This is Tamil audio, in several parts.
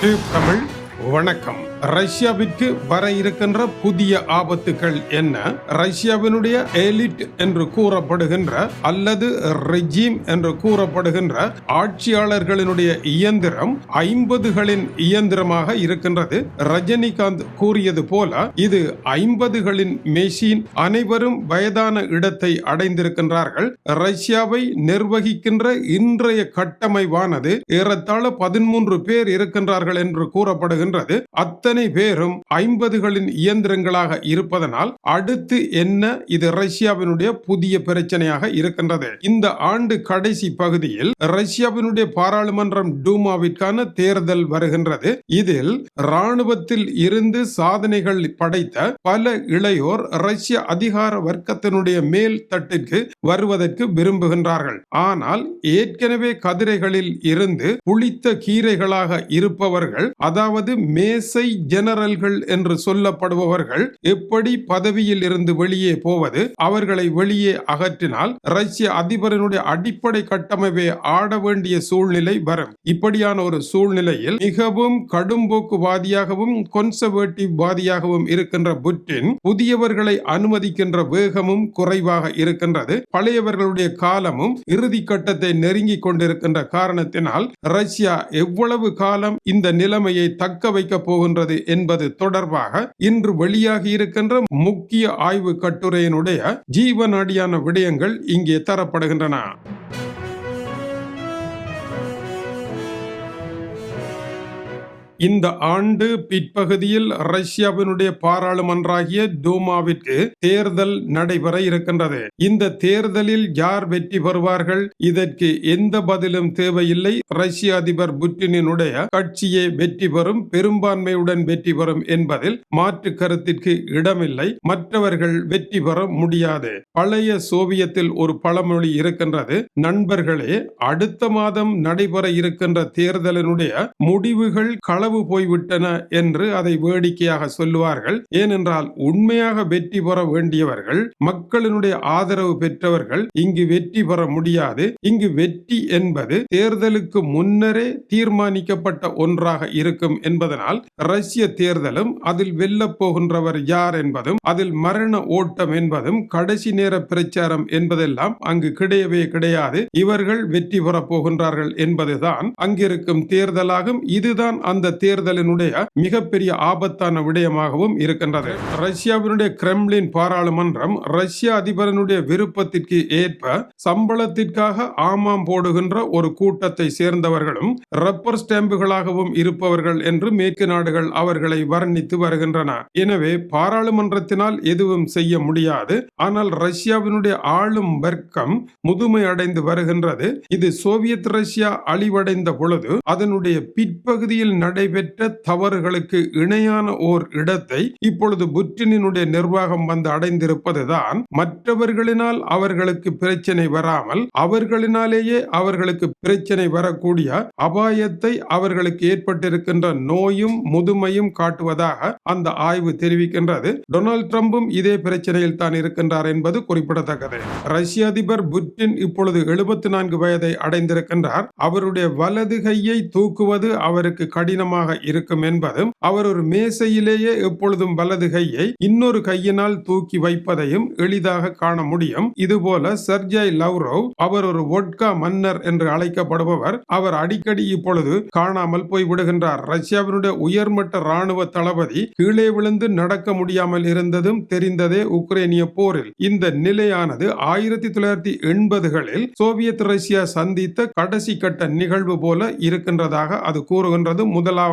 டியூப் தமிழ் வணக்கம். ரஷ்யாவிற்கு வர இருக்கின்ற புதிய ஆபத்துகள் என்ன? ரஷ்யாவினுடைய எலிட் என்று கூறப்படுகின்ற அல்லது ரெஜிம் என்று கூறப்படுகின்ற ஆட்சியாளர்களினுடைய இயந்திரம் ஐம்பதுகளின் இயந்திரமாக இருக்கின்றது. ரஜினிகாந்த் கூறியது போல இது ஐம்பதுகளின் மெஷின் அனைவரும் வயதான இடத்தை அடைந்திருக்கின்றார்கள். ரஷ்யாவை நிர்வகிக்கின்ற இன்றைய கட்டமைவானது ஏறத்தாழ பதிமூன்று பேர் இருக்கின்றார்கள் என்று சென்றது அத்தனை பேரும் ஐம்பதுகளின் இயந்திரங்களாக இருப்பதனால் அடுத்து என்ன? இது ரஷ்யாவினுடைய புதிய பிரச்சனையாக இருக்கின்றது. இந்த ஆண்டு கடைசி பகுதியில் ரஷ்யாவினுடைய பாராளுமன்றம் டூமாவிற்கான தேர்தல் வருகின்றது. இதில் ராணுவத்தில் இருந்து சாதனைகள் படைத்த பல இளையோர் ரஷ்ய அதிகார வர்க்கத்தினுடைய மேல் தட்டிற்கு வருவதற்கு விரும்புகின்றார்கள். ஆனால் ஏற்கனவே கதிரைகளில் இருந்து புளித்த கீரைகளாக இருப்பவர்கள் அதாவது மேசை ஜெனரல்கள் என்று சொல்லப்படுபவர்கள் எப்படி பதவியில் இருந்து வெளியே போவது அவர்களை வெளியே அகற்றினால் ரஷ்ய அதிபரனுடைய அடிப்படை கட்டமைப்பை ஆட வேண்டிய சூழ்நிலை வரும். இப்படியான ஒரு சூழ்நிலையில் மிகவும் கடும்போக்குவாதியாகவும் கொன்சர்வேட்டிவ் வாதியாகவும் இருக்கின்ற புட்டின் புதியவர்களை அனுமதிக்கின்ற வேகமும் குறைவாக இருக்கின்றது. பழையவர்களுடைய காலமும் இறுதி கட்டத்தை நெருங்கிக் கொண்டிருக்கின்ற காரணத்தினால் ரஷ்யா எவ்வளவு காலம் இந்த நிலைமையை தக்க வைக்கப் போகின்றது என்பது தொடர்பாக இன்று வெளியாகி இருக்கின்ற முக்கிய ஆய்வு கட்டுரையினுடைய ஜீவநாடியான விடயங்கள் இங்கே தரப்படுகின்றன. இந்த ஆண்டு பிற்பகுதியில் ரஷ்யாவினுடைய பாராளுமன்றாகிய டூமாவிற்கு தேர்தல் நடைபெற இருக்கின்றது. இந்த தேர்தலில் யார் வெற்றி பெறுவார்கள்? இதற்கு எந்த பதிலும் தேவையில்லை. ரஷ்ய அதிபர் புட்டினுடைய கட்சியே வெற்றி பெறும் பெரும்பான்மையுடன் வெற்றி பெறும் என்பதில் மாற்று கருத்திற்கு இடமில்லை. மற்றவர்கள் வெற்றி பெற முடியாது. பழைய சோவியத்தில் ஒரு பழமொழி இருக்கின்றது. நண்பர்களே அடுத்த மாதம் நடைபெற இருக்கின்ற தேர்தலினுடைய முடிவுகள் களவு போய்விட்டன என்று அதை வேடிக்கையாக சொல்லுவார்கள். ஏனென்றால் உண்மையாக வெற்றி பெற வேண்டியவர்கள் மக்களினுடைய ஆதரவு பெற்றவர்கள் இங்கு வெற்றி பெற முடியாது. இங்கு வெற்றி என்பது தேர்தலுக்கு முன்னரே தீர்மானிக்கப்பட்ட ஒன்றாக இருக்கும் என்பதனால் ரஷ்ய தேர்தலும் அதில் வெல்லப் போகின்றவர் யார் என்பதும் அதில் மரண ஓட்டம் என்பதும் கடைசி நேர பிரச்சாரம் என்பதெல்லாம் அங்கு கிடையவே கிடையாது. இவர்கள் வெற்றி பெறப் போகின்றார்கள் என்பதுதான் அங்கிருக்கும் தேர்தலாகும். இதுதான் அந்த தேர்தலினுடைய மிகப்பெரிய ஆபத்தான விடயமாகவும் இருக்கின்றது. ரஷ்யாவினுடைய கிரெம்லின் பாராளுமன்றம் ரஷ்ய அதிபரனுடைய விருப்பத்திற்கு ஏற்ப சம்பளத்திற்காக ஆமாம் போடுகின்ற ஒரு கூட்டத்தை சேர்ந்தவர்களும் ரப்பர் ஸ்டாம்புகளாகவும் இருப்பவர்கள் என்று மேற்கு நாடுகள் அவர்களை வர்ணித்து வருகின்றன. எனவே பாராளுமன்றத்தினால் எதுவும் செய்ய முடியாது. ஆனால் ரஷ்யாவினுடைய ஆளும் வர்க்கம் முதுமை அடைந்து வருகின்றது. இது சோவியத் ரஷ்யா அழிவடைந்த பொழுது அதனுடைய பிற்பகுதியில் நடை நடைபெற்ற தவறுகளுக்கு இணையான ஓர் இடத்தை இப்பொழுது புட்டினுடைய நிர்வாகம் வந்து அடைந்திருப்பதுதான் மற்றவர்களினால் அவர்களுக்கு பிரச்சனை வராமல் அவர்களினாலேயே அவர்களுக்கு பிரச்சனை வரக்கூடிய அபாயத்தை அவர்களுக்கு ஏற்பட்டிருக்கின்ற நோயும் முதுமையும் காட்டுவதாக அந்த ஆய்வு தெரிவிக்கின்றது. டொனால்ட் ட்ரம்பும் இதே பிரச்சனையில் தான் இருக்கின்றார் என்பது குறிப்பிடத்தக்கது. ரஷ்ய அதிபர் புட்டின் இப்பொழுது எழுபத்தி நான்கு வயதை அடைந்திருக்கின்றார். அவருடைய வலது கையை தூக்குவது அவருக்கு கடினமாக இருக்கும் என்பதும் அவர் ஒரு மேசையிலேயே எப்பொழுதும் வலது கையை இன்னொரு கையினால் தூக்கி வைப்பதையும் எளிதாக காண முடியும். இதுபோல சர்ஜாய் லவ்ரோவ் அவர் ஒரு ஒட்கா மன்னர் என்று அழைக்கப்படுபவர் அவர் அடிக்கடி இப்பொழுது காணாமல் போய் விடுகின்றார் ரஷ்யாவினுடைய உயர்மட்ட ராணுவ தளபதி கீழே விழுந்து நடக்க முடியாமல் இருந்ததும் தெரிந்ததே உக்ரைனிய போரில். இந்த நிலையானது ஆயிரத்தி தொள்ளாயிரத்தி எண்பதுகளில் சோவியத் ரஷ்யா சந்தித்த கடைசி கட்ட நிகழ்வு போல இருக்கின்றதாக அது கூறுகின்றது. முதலாவது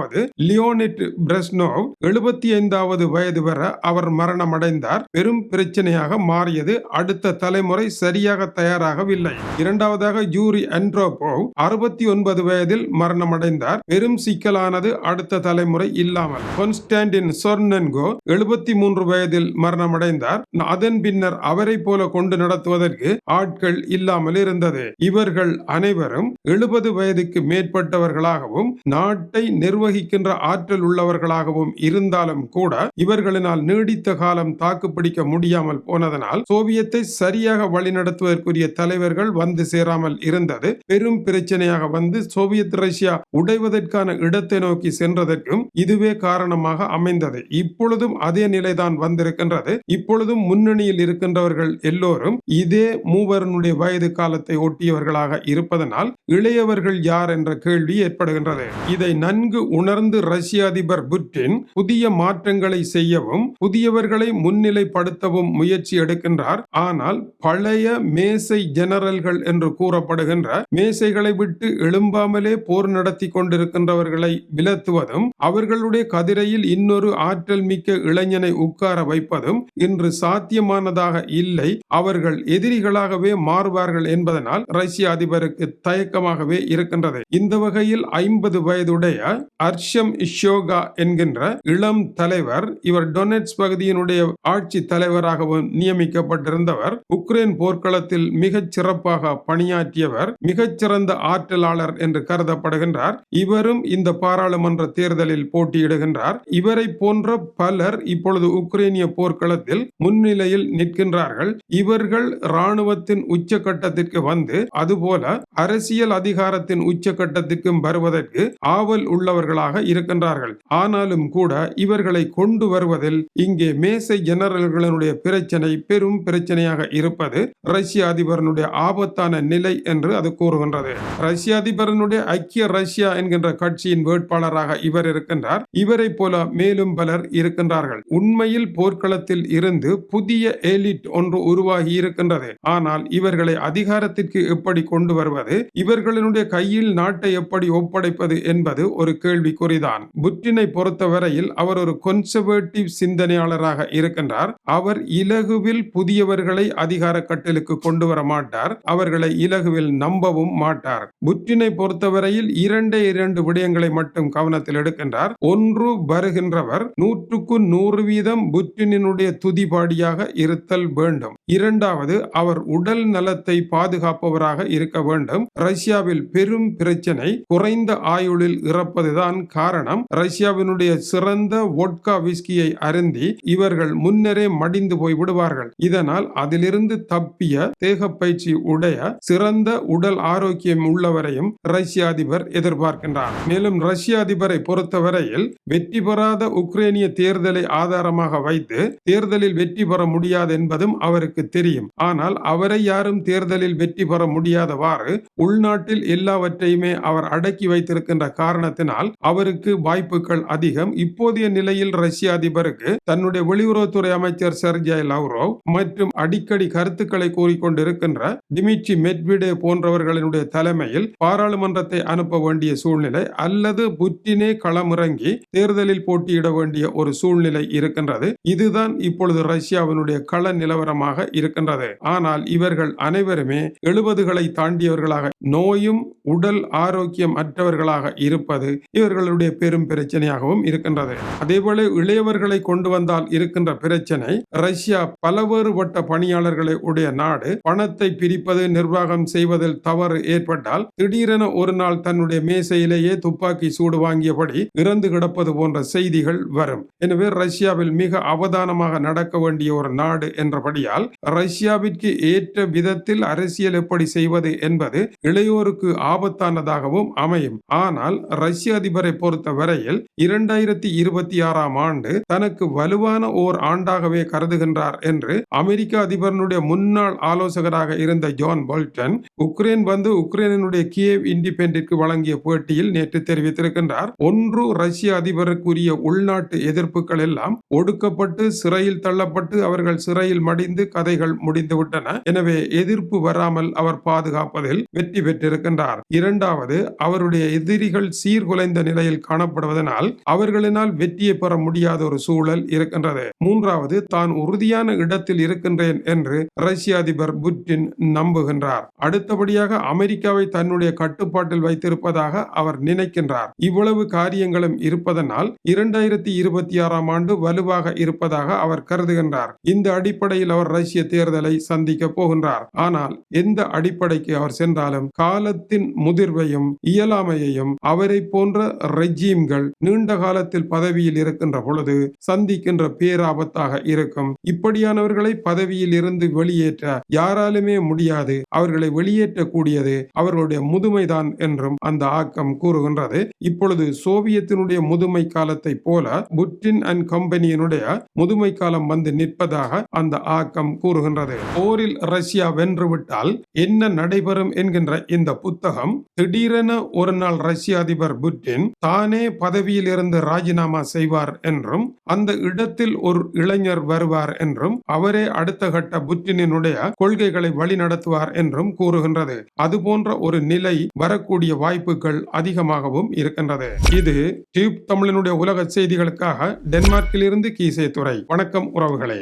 லியோனிட் பிரெஸ்னோவ் எழுபத்தி ஐந்தாவது வயது வர அவர் மரணமடைந்தார். பெரும் பிரச்சனையாக மாறியது. அடுத்த தலைமுறை சரியாக தயாராகவில்லை. இரண்டாவதாக ஜூரி அண்ட்ரோபோவ் அறுபத்தி ஒன்பது வயதில் மரணமடைந்தார். பெரும் சிக்கலானது அடுத்த தலைமுறை இல்லாமல். கொன்ஸ்டாண்டின் சொர்னன்கோ எழுபத்தி மூன்று வயதில் மரணமடைந்தார். அதன் பின்னர் அவரை போல கொண்டு நடத்துவதற்கு ஆட்கள் இல்லாமல் இருந்தது. இவர்கள் அனைவரும் எழுபது வயதுக்கு மேற்பட்டவர்களாகவும் நாட்டை நிர்வகிக்கின்ற ஆற்றல் உள்ளவர்களாகவும் இருந்தாலும் கூட இவர்களினால் நீடித்த காலம் தாக்குப்பிடிக்க முடியாமல் போனதனால் சோவியத்தை சரியாக வழிநடத்துவதற்குரிய தலைவர்கள் வந்து சேராமல் இருந்தது. பெரும் பிரச்சனையாக வந்து சோவியத் ரஷ்யா உடைவதற்கான இடத்தை நோக்கி சென்றதற்கும் இதுவே காரணமாக அமைந்தது. இப்பொழுதும் அதே நிலைதான் வந்திருக்கின்றது. இப்பொழுதும் முன்னணியில் இருக்கின்றவர்கள் எல்லோரும் இதே மூவரனுடைய வயது காலத்தை ஒட்டியவர்களாக இருப்பதனால் இளையவர்கள் யார் என்ற கேள்வி ஏற்படுகின்றது. இதை நன்கு உணர்ந்து ரஷ்ய அதிபர் புட்டின் புதிய மாற்றங்களை செய்யவும் புதியவர்களை முன்னிலைப்படுத்தவும் முயற்சி எடுக்கின்றார். ஆனால் பழைய மேசை ஜெனரல்கள் என்று கூறப்படுகின்ற மேசைகளை விட்டு எழும்பாமலே போர் நடத்தி கொண்டிருக்கின்றவர்களை விலத்துவதும் அவர்களுடைய கதிரையில் இன்னொரு ஆற்றல் மிக்க இளைஞனை உட்கார வைப்பதும் இன்று சாத்தியமானதாக இல்லை. அவர்கள் எதிரிகளாகவே மாறுவார்கள் என்பதனால் ரஷ்ய அதிபருக்கு தயக்கமாகவே இருக்கின்றது. இந்த வகையில் ஐம்பது வயதுடைய அர்ஷம் இஷோகா என்கின்ற இளம் தலைவர் இவர் டொனெட்ஸ் பகுதியினுடைய ஆட்சி தலைவராகவும் நியமிக்கப்பட்டிருந்தவர் உக்ரைன் போர்க்களத்தில் மிகச் சிறப்பாக பணியாற்றியவர் மிகச்சிறந்த ஆற்றலாளர் என்று கருதப்படுகின்றார். இவரும் இந்த பாராளுமன்ற தேர்தலில் போட்டியிடுகின்றார். இவரை போன்ற பலர் இப்பொழுது உக்ரைனிய போர்க்களத்தில் முன்னிலையில் நிற்கின்றார்கள். இவர்கள் இராணுவத்தின் உச்சகட்டத்திற்கு வந்து அதுபோல அரசியல் அதிகாரத்தின் உச்சகட்டத்திற்கும் வருவதற்கு ஆவல் உள்ளவர்கள் உள்ளவர்களாக இருக்கின்றார்கள். ஆனாலும் கூட இவர்களை கொண்டு வருவதில் இங்கே மேசை ஜெனரல்களுடைய பிரச்சனை பெரும் பிரச்சனையாக இருப்பது ரஷ்ய அதிபரனுடைய ஆபத்தான நிலை என்று அது கூறுகின்றது. ரஷ்ய அதிபரனுடைய ஐக்கிய ரஷ்யா என்கின்ற கட்சியின் வேட்பாளராக இவர் இருக்கின்றார். இவரை போல மேலும் பலர் இருக்கின்றார்கள். உண்மையில் போர்க்களத்தில் இருந்து புதிய எலிட் ஒன்று உருவாகி இருக்கின்றது. ஆனால் இவர்களை அதிகாரத்திற்கு எப்படி கொண்டு வருவது? இவர்களினுடைய கையில் நாட்டை எப்படி ஒப்படைப்பது என்பது ஒரு கேள்விக்குறிதான் புட்டினை பொறுத்தவரையில் அவர் ஒரு கொன்சர்வேட்டிவ் சிந்தனையாளராக இருக்கின்றார். அவர் இலகுவில் புதியவர்களை அதிகார கட்டலுக்கு கொண்டு வர மாட்டார். அவர்களை இலகுவில் நம்பவும் மாட்டார். புட்டினை பொறுத்தவரையில் இரண்டே இரண்டு விடயங்களை மட்டும் கவனத்தில் எடுக்கின்றார். ஒன்று வருகின்றவர். நூற்றுக்கு நூறு வீதம் புட்டினுடைய துதிபாடியாக இருத்தல் வேண்டும். இரண்டாவது அவர் உடல் நலத்தை பாதுகாப்பவராக இருக்க வேண்டும். ரஷ்யாவில் பெரும் பிரச்சனை. குறைந்த ஆயுளில் இறப்பதுதான் காரணம் ரஷ்யாவினுடைய சிறந்த வோட்கா விஸ்கியை அருந்தி இவர்கள் முன்னரே மடிந்து போய் விடுவார்கள். இதனால் அதிலிருந்து தப்பிய தேக பயிற்சி உடைய சிறந்த உடல் ஆரோக்கியம் உள்ளவரையும் ரஷ்ய அதிபர் எதிர்பார்க்கின்றார். மேலும் ரஷ்ய அதிபரை பொறுத்தவரையில் வெற்றி பெறாத உக்ரைனிய தேர்தலை ஆதாரமாக வைத்து தேர்தலில் வெற்றி பெற முடியாது என்பதும் அவருக்கு தெரியும். ஆனால் அவரை யாரும் தேர்தலில் வெற்றி பெற முடியாதவாறு உள்நாட்டில் எல்லாவற்றையுமே அவர் அடக்கி வைத்திருக்கின்ற காரணத்தினால் அவருக்கு வாய்ப்புகள் அதிகம். இப்போதைய நிலையில் ரஷ்ய அதிபருக்கு தன்னுடைய வெளியுறவுத்துறை அமைச்சர் செர்ஜய் லவ்ரோவ் மற்றும் அடிக்கடி கருத்துக்களை கூறிக்கொண்டிருக்கின்ற டிமிட்ரி மெட்விடே போன்றவர்களினுடைய தலைமையில் பாராளுமன்றத்தை அனுப்ப வேண்டிய சூழ்நிலை அல்லது புட்டினே களமிறங்கி தேர்தலில் போட்டியிட வேண்டிய ஒரு சூழ்நிலை இருக்கின்றது. இதுதான் இப்பொழுது ரஷ்யாவினுடைய கள நிலவரமாக இருக்கின்றது. ஆனால் இவர்கள் அனைவருமே எழுபதுகளை தாண்டியவர்களாக நோயும் உடல் ஆரோக்கியம் அற்றவர்களாக இருப்பது இவர்களுடைய பெரும் பிரச்சனையாகவும் இருக்கின்றது. அதேபோல இளையவர்களை கொண்டு வந்தால் இருக்கின்ற பிரச்சனை ரஷ்யா பல வேறுபட்ட பணியாளர்களை உடைய நாடு பணத்தை பிரிப்பது நிர்வாகம் செய்வதில் தவறு ஏற்பட்டால் திடீரென ஒரு நாள் தன்னுடைய மேசையிலேயே துப்பாக்கி சூடு வாங்கியபடி இறந்து கிடப்பது போன்ற செய்திகள் வரும். எனவே ரஷ்யாவில் மிக அவதானமாக நடக்க வேண்டிய ஒரு நாடு என்றபடியால் ரஷ்யாவிற்கு ஏற்ற விதத்தில் அரசியல் எப்படி செய்வது என்பது இளையோருக்கு ஆபத்தானதாகவும் அமையும். ஆனால் ரஷ்ய அதிபரை பொறுத்த வரையில் இரண்டாயிரத்தி இருபத்தி ஆறாம் ஆண்டு தனக்கு வலுவான ஓர் ஆண்டாகவே கருதுகின்றார் என்று அமெரிக்க அதிபரனுடைய முன்னாள் ஆலோசகராக இருந்த ஜான் போல்டன் உக்ரைன் வந்து உக்ரைனுடைய கியேவ் இண்டிபெண்டிற்கு வழங்கிய பேட்டியில் நேற்று தெரிவித்திருக்கின்றார். ஒன்று ரஷ்ய அதிபருக்குரிய உள்நாட்டு எதிர்ப்புகள் எல்லாம் ஒடுக்கப்பட்டு சிறையில் தள்ளப்பட்டு அவர்கள் சிறையில் மடிந்து கதைகள் முடிந்துவிட்டன. எனவே எதிர்ப்பு வராமல் அவர் பாதுகாப்பதில் வெற்றி பெற்றிருக்கின்றார். இரண்டாவது அவருடைய எதிரிகள் சீர்குலைந்த நிலையில் காணப்படுவதனால் அவர்களினால் வெற்றியை பெற முடியாத ஒரு சூழல் இருக்கின்றது. மூன்றாவது தான் உறுதியான இடத்தில் இருக்கின்றேன் என்று ரஷ்ய அதிபர் புட்டின் நம்புகின்றார். அடுத்தபடியாக அமெரிக்காவை தன்னுடைய கட்டுப்பாட்டில் வைத்திருப்பதாக அவர் நினைக்கின்றார். இவ்வளவு காரியங்களும் இருப்பதனால் இரண்டாயிரத்தி இருபத்தி ஆறாம் ஆண்டு வலுவாக இருப்பதாக அவர் கருதுகின்றார். இந்த அடிப்படையில் அவர் ரஷ்ய தேர்தலை சந்திக்க போகின்றார். ஆனால் எந்த அடிப்படைக்கு அவர் சென்றாலும் காலத்தின் முதிர்வையும் இயலாமையையும் அவரை போன்ற ரெஜீம்கள் நீண்ட காலத்தில் பதவியில் இருக்கின்ற பொழுது சந்திக்கின்ற பேராபத்தாக இருக்கும். இப்படியானவர்களை பதவியில் இருந்து வெளியேற்ற யாராலுமே முடியாது. அவர்களை வெளியேற்றக்கூடியது அவர்களுடைய முதுமைதான் என்றும் அந்த ஆக்கம் கூறுகின்றது. இப்பொழுது சோவியத்தினுடைய முதுமை காலத்தை போல புட்டின் அண்ட் கம்பெனியினுடைய முதுமை காலம் வந்து நிற்பதாக அந்த ஆக்கம் கூறுகின்றது. போரில் ரஷ்யா வென்றுவிட்டால் என்ன நடைபெறும் என்கின்ற இந்த புத்தகம் திடீரென ஒரு நாள் ரஷ்ய அதிபர் புட்டின் தானே பதவியில் இருந்து ராஜினாமா செய்வார் என்றும் அந்த இடத்தில் ஒரு இளைஞர் வருவார் என்றும் அவரே அடுத்த கட்ட புட்டினுடைய கொள்கைகளை வழிநடத்துவார் என்றும் கூறுகின்றது. அதுபோன்ற ஒரு நிலை வரக்கூடிய வாய்ப்புகள் அதிகமாகவும் இருக்கின்றது. இது டியூப் தமிழனுடைய உலக செய்திகளுக்காக டென்மார்க்கில் இருந்து கீசே துறை வணக்கம் உறவுகளே.